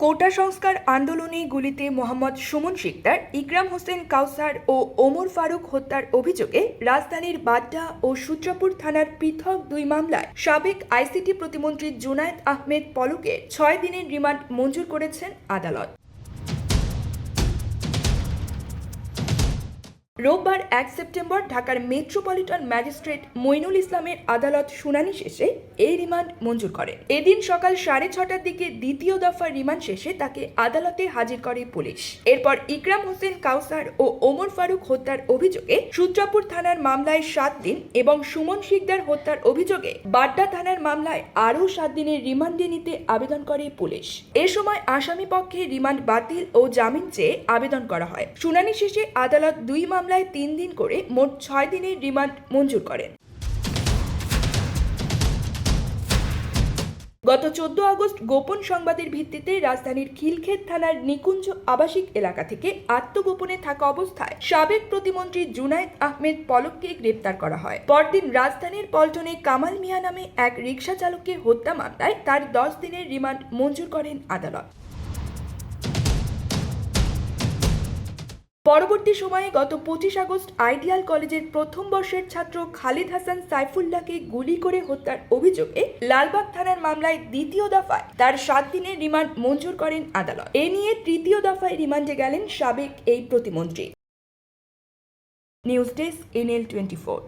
কোটা সংস্কার আন্দোলনে গুলিতে মোহাম্মদ সুমন শিকদার, ইকরাম হোসেন কাউসার ও ওমর ফারুক হত্যার অভিযোগে রাজধানীর বাড্ডা ও সূত্রাপুর থানার পৃথক দুই মামলায় সাবেক আইসিটি প্রতিমন্ত্রী জুনায়েদ আহমেদ পলুকে ছয় দিনের রিমান্ড মঞ্জুর করেছেন আদালত। রোববার এক সেপ্টেম্বর ঢাকার মেট্রোপলিটন ম্যাজিস্ট্রেট মইনুল ইসলামের আদালত শুনানি শেষে এই রিমান্ড মঞ্জুর করে। এদিন সকাল সাড়ে ছটার দিকে দ্বিতীয় দফার রিমান্ড শেষে তাকে আদালতে হাজির করে পুলিশ। এরপর ইকরাম হোসেন কাউসার ও ওমর ফারুক হত্যার অভিযোগে সূত্রাপুর থানার মামলায় সাত দিন এবং সুমন শিকদার হত্যার অভিযোগে বাড্ডা থানার মামলায় আরও সাত দিনের রিমান্ডে নিতে আবেদন করে পুলিশ। এ সময় আসামি পক্ষে রিমান্ড বাতিল ও জামিন চেয়ে আবেদন করা হয়। শুনানি শেষে আদালত দুই মামলায় তিন দিন করে মোট ছয় দিনের রিমান্ড মঞ্জুর করেন। গত চোদ্দ আগস্ট গোপন সংবাদের ভিত্তিতে রাজধানীর খিলক্ষেত থানার নিকুঞ্জ আবাসিক এলাকা থেকে আত্মগোপনে থাকা অবস্থায় সাবেক প্রতিমন্ত্রী জুনায়েদ আহমেদ পলককে গ্রেপ্তার করা হয়। পরদিন রাজধানীর পল্টনে কামাল মিয়া নামে এক রিকশা চালককে হত্যা মামলায় তার দশ দিনের রিমান্ড মঞ্জুর করেন আদালত। পরবর্তী সময়ে গত পঁচিশ আগস্ট আইডিয়াল কলেজের প্রথম বর্ষের ছাত্র খালিদ হাসান সাইফুল্লাহকে গুলি করে হত্যার অভিযোগে লালবাগ থানার মামলায় দ্বিতীয় দফায় তার সাত দিনের রিমান্ড মঞ্জুর করেন আদালত। এ নিয়ে তৃতীয় দফায় রিমান্ডে গেলেন সাবেক এই প্রতিমন্ত্রী। News desk, NL twenty four.